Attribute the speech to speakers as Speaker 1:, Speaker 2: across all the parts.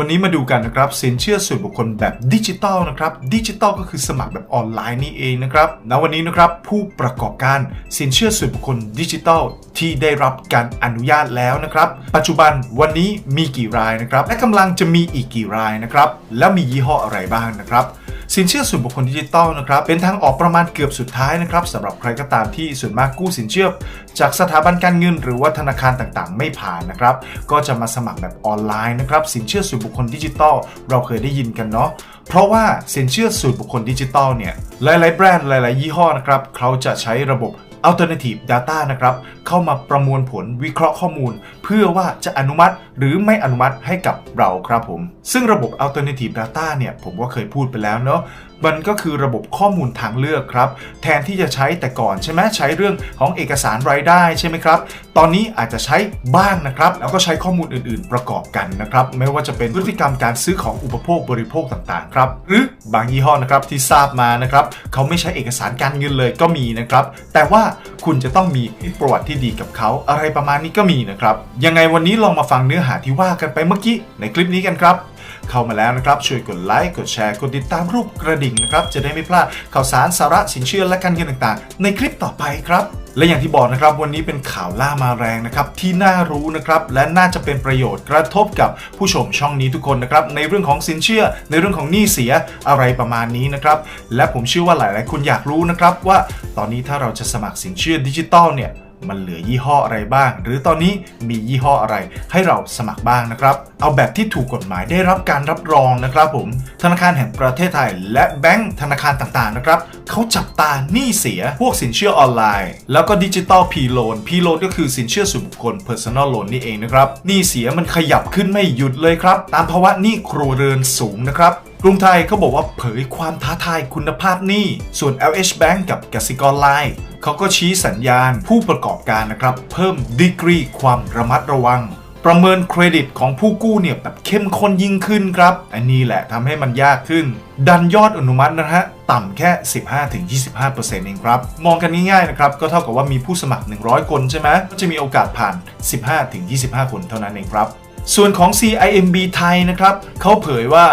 Speaker 1: วันนี้มาดูกันนะครับสินเชื่อส่วนบุคคลแบบดิจิตอลนะครับดิจิตอลก็คือสมัครแบบออนไลน์นี่เองนะครับณวันนี้นะครับผู้ประกอบการสินเชื่อส่วนบุคคลดิจิตอลที่ได้รับการอนุญาตแล้วนะครับ ปัจจุบันวันนี้มีกี่รายนะครับ และกำลังจะมีอีกกี่รายนะครับ แล้วมียี่ห้ออะไรบ้างนะครับ สินเชื่อส่วนบุคคลดิจิตอลนะครับเป็นทางออกประมาณเกือบสุดท้ายนะครับสำหรับใครก็ตามที่ส่วนมากกู้สินเชื่อ จากสถาบันการเงินหรือว่าธนาคารต่างๆ ไม่ผ่านนะครับก็จะมาสมัครแบบออนไลน์นะครับสินเชื่อส่วนบุคคลดิจิตอลเราเคยได้ยินกันเนาะเพราะว่าสินเชื่อส่วนบุคคลดิจิตอลเนี่ยหลายๆแบรนด์หลาย ๆ ยี่ห้อนะครับเขาจะใช้ระบบ Alternative Data นะครับเข้ามาประมวลผลวิเคราะห์ข้อมูล เพื่อว่าจะอนุมัติหรือไม่อนุมัติให้กับเราครับผม ซึ่งระบบ Alternative Data เนี่ยผมก็เคยพูดไปแล้วเนาะ มันก็คือระบบข้อมูลทางเลือกครับ แทนที่จะใช้แต่ก่อนใช่ไหมใช้เรื่องของเอกสารรายได้ใช่ไหมครับ ตอนนี้อาจจะใช้บ้างนะครับ แล้วก็ใช้ข้อมูลอื่น ๆ ประกอบกันนะครับ ไม่ว่าจะเป็นพฤติกรรมการซื้อของอุปโภคบริโภคต่าง ๆ ครับ หรือบางยี่ห้อนะครับที่ทราบมานะครับ เขาไม่ใช้เอกสารการเงินเลยก็มีนะครับ แต่ว่าคุณจะต้องมีประวัติที่ดีกับเขาอะไรประมาณนี้ก็มีนะครับ ยังไงวันนี้ลองมาฟังเนื้อหาที่ว่ากันไปเมื่อกี้ในคลิปนี้กันครับ เข้ามาแล้วนะครับช่วยกดไลค์กดแชร์กดติดตามรูปกระดิ่งนะครับจะได้ไม่พลาดข่าวสารสาระสินเชื่อและการเงินต่างๆ ในคลิปต่อไปครับและอย่างที่บอกนะครับวันนี้เป็นข่าวล่ามาแรงนะครับที่น่ารู้นะครับและน่าจะเป็นประโยชน์กระทบกับผู้ชมช่องนี้ทุกคนนะครับในเรื่องของสินเชื่อ ในเรื่องของหนี้เสียอะไรประมาณนี้นะครับและผมเชื่อว่าหลาย ๆ คนอยากรู้นะครับว่าตอนนี้ถ้าเราจะสมัครสินเชื่อดิจิตอลเนี่ย มันเหลือยี่ห้ออะไรบ้าง หรือตอนนี้มียี่ห้ออะไรให้เราสมัครบ้างนะครับ เอาแบบที่ถูกกฎหมายได้รับการรับรองนะครับผม ธนาคารแห่งประเทศไทย และแบงก์ธนาคารต่างๆนะครับเขาจับตาหนี้เสียพวกสินเชื่อออนไลน์ แล้วก็ดิจิตอลพีโลนพีโลนก็คือสินเชื่อส่วนบุคคล personal loan นี่เองนะครับหนี้เสียมันขยับขึ้นไม่หยุดเลยครับ ตามภาวะหนี้ครัวเรือนสูงนะครับ กรุงไทยเขาบอกว่าเผยความท้าทายคุณภาพหนี้ ส่วน LH Bank กับกสิกรไลน์เขาก็ชี้สัญญาณผู้ประกอบการนะครับ เพิ่มดีกรีความระมัดระวัง ประเมินเครดิตของผู้กู้เนี่ยแบบเข้มข้นยิ่งขึ้นครับ อันนี้แหละทำให้มันยากขึ้น ดันยอดอนุมัตินะฮะ ต่ำแค่ 15-25%เองครับ มองกันง่ายๆนะครับ ก็เท่ากับว่ามีผู้สมัคร 100 คนใช่ไหมก็จะมีโอกาสผ่าน 15-25 คนเท่านั้นเองครับ ส่วนของ CIMB ไทยนะครับเขาเผยว่า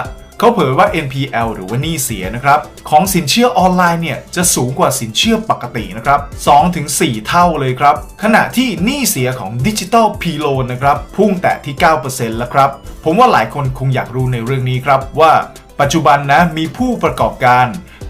Speaker 1: เขาเผยว่า NPL หรือว่าหนี้เสียนะครับ ของสินเชื่อออนไลน์เนี่ยจะสูงกว่าสินเชื่อปกตินะครับ2-4 เท่าเลยครับ ขณะที่หนี้เสียของดิจิตอลพีโลนนะครับพุ่งแตะที่ 9%แล้วครับ ผมว่าหลายคนคงอยากรู้ในเรื่องนี้ครับว่าปัจจุบันนะมีผู้ประกอบการ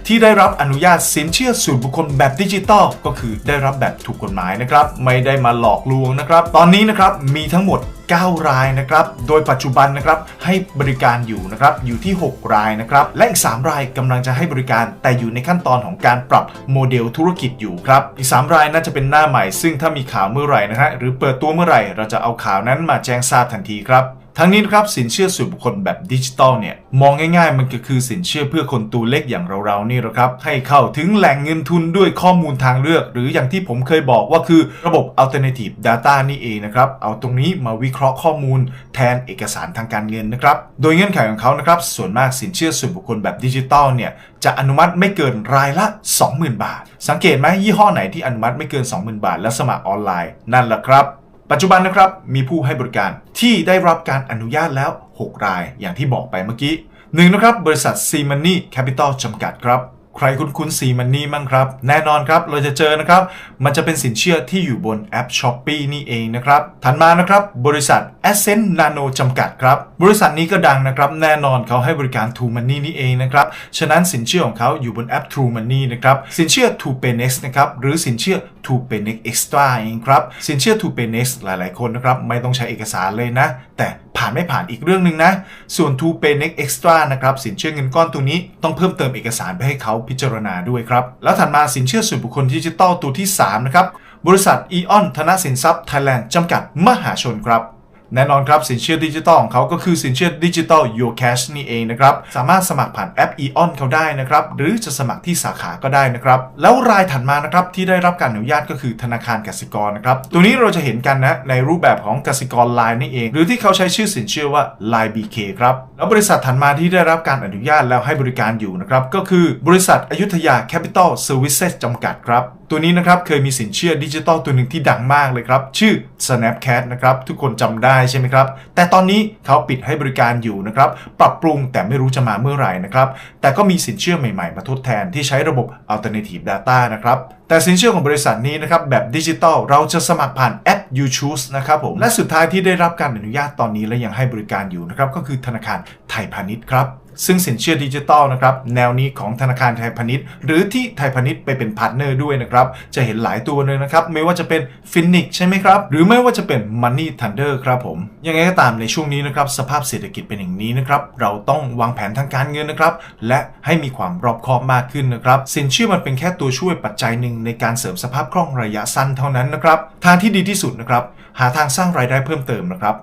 Speaker 1: ที่ได้รับอนุญาตสินเชื่อส่วนบุคคลแบบดิจิตอลก็คือได้รับแบบถูกกฎหมายนะครับ ไม่ได้มาหลอกลวงนะครับ ตอนนี้นะครับมีทั้งหมด 9 รายนะครับ โดยปัจจุบันนะครับให้บริการอยู่นะครับอยู่ที่ 6 รายนะครับ และอีก 3 รายกำลังจะให้บริการ แต่อยู่ในขั้นตอนของการปรับโมเดลธุรกิจอยู่ครับ อีก 3 รายน่าจะเป็นหน้าใหม่ ซึ่งถ้ามีข่าวเมื่อไหร่นะฮะหรือเปิดตัวเมื่อไหร่ เราจะเอาข่าวนั้นมาแจ้งทราบทันทีครับ ทั้งนี้นะครับสินเชื่อส่วนบุคคลแบบดิจิตอลเนี่ยมองง่ายๆ มันก็คือสินเชื่อเพื่อคนตัวเล็กอย่างเราๆนี่แหละครับ ให้เข้าถึงแหล่งเงินทุนด้วยข้อมูลทางเลือก หรืออย่างที่ผมเคยบอกว่าคือระบบ alternative data นี่เองนะครับ เอาตรงนี้มาวิเคราะห์ข้อมูลแทนเอกสารทางการเงินนะครับ โดยเงื่อนไขของเขานะครับส่วนมากสินเชื่อส่วนบุคคลแบบดิจิตอลเนี่ยจะอนุมัติไม่เกินรายละ 20,000 บาท สังเกตไหมยี่ห้อไหนที่อนุมัติไม่เกิน 20,000 บาท และสมัครออนไลน์นั่นแหละครับ ปัจจุบันนะครับมีผู้ให้บริการที่ได้รับการอนุญาตแล้ว 6 รายอย่างที่บอกไปเมื่อกี้หนึ่งนะครับบริษัทซีมันนี่แคปิตอลจำกัดครับ ใครคุ้นคุ้น C Money มั่งครับ แน่นอนครับเราจะเจอนะครับ มันจะเป็นสินเชื่อที่อยู่บนแอป s h o p e e นี่เองนะครับ ถัดมานะครับ บริษัท Ascent Nano จำกัดครับ บริษัทนี้ก็ดังนะครับ แน่นอนเขาให้บริการ True Money นี่เองนะครับ ฉะนั้นสินเชื่อของเขาอยู่บนแอป True Money นะครับ สินเชื่อ True Pay Next นะครับ หรือสินเชื่อ True Pay Next Extra เองครับ สินเชื่อ True Pay Next หลายๆ คนนะครับไม่ต้องใช้เอกสารเลยนะ แต่ ผ่านไม่ผ่านอีกเรื่องหนึ่งนะ ส่วน t o Pay Next Extra นะครับสินเชื่อเงินก้อนตัวนี้ต้องเพิ่มเติมเอกสารไปให้เขาพิจารณาด้วยครับ แล้วถัดมาสินเชื่อส่วนบุคคลดิจิตอลตัวที่ 3 นะครับบริษัทอีออนธนสินทรัพย์ไทยแลนด์จำกัดมหาชนครับ แน่นอนครับสินเชื่อดิจิตอลของเขาก็คือสินเชื่อดิจิตอล Your Cash นี่เองนะครับ สามารถสมัครผ่านแอป Eon เขาได้นะครับ หรือจะสมัครที่สาขาก็ได้นะครับ แล้วรายถัดมานะครับที่ได้รับการอนุญาตก็คือธนาคารกสิกรนะครับตัวนี้เราจะเห็นกันนะในรูปแบบของกสิกรไลน์นี่เอง หรือที่เขาใช้ชื่อสินเชื่อว่า Line BK ครับแล้วบริษัทถัดมาที่ได้รับการอนุญาตแล้วให้บริการอยู่นะครับก็คือบริษัทอยุธยา Capital Services จำกัดครับตัวนี้นะครับเคยมีสินเชื่อดิจิตอลตัวหนึ่งที่ดังมากเลยครับ ชื่อ Snapcat นะครับทุกคนจำได้ใช่ไหมครับ แต่ตอนนี้เขาปิดให้บริการอยู่นะครับ ปรับปรุงแต่ไม่รู้จะมาเมื่อไหร่นะครับ แต่ก็มีสินเชื่อใหม่ๆ มาทดแทนที่ใช้ระบบ Alternative Data นะครับแต่สินเชื่อของบริษัทนี้นะครับแบบดิจิตอลเราจะสมัครผ่านแอป You Choose นะครับผม และสุดท้ายที่ได้รับการอนุญาตตอนนี้และยังให้บริการอยู่นะครับก็คือธนาคารไทยพาณิชย์ครับซึ่งสินเชื่อดิจิตอลนะครับแนวนี้ของธนาคารไทยพาณิชย์ หรือที่ไทยพาณิชย์ไปเป็นพาร์ทเนอร์ด้วยนะครับจะเห็นหลายตัวเลยนะครับไม่ว่าจะเป็น f i n i x ใช่ไหมครับ หรือไม่ว่าจะเป็น Money Thunder ครับผม ยังไงก็ตามในช่วงนี้นะครับสภาพเศรษฐกิจเป็นอย่างนี้นะครับเราต้องวางแผนทางการเงินนะครับและให้มีความรอบคอบมากขึ้นนะครับสินเชื่อมันเป็นแค่ตัวช่วยปัจจัยหนึ่งในการเสริมสภาพคล่องระยะสั้นเท่านั้นนะครับ ทางที่ดีที่สุดนะครับ หาทางสร้างรายได้เพิ่มเติมนะครับ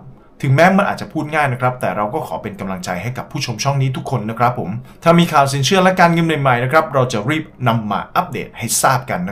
Speaker 1: ถึงแม้มันอาจจะพูดง่ายนะครับ แต่เราก็ขอเป็นกำลังใจให้กับผู้ชมช่องนี้ทุกคนนะครับผม ถ้ามีข่าวสินเชื่อและการเงินใหม่ๆนะครับ เราจะรีบนำมาอัปเดตให้ทราบกันนะ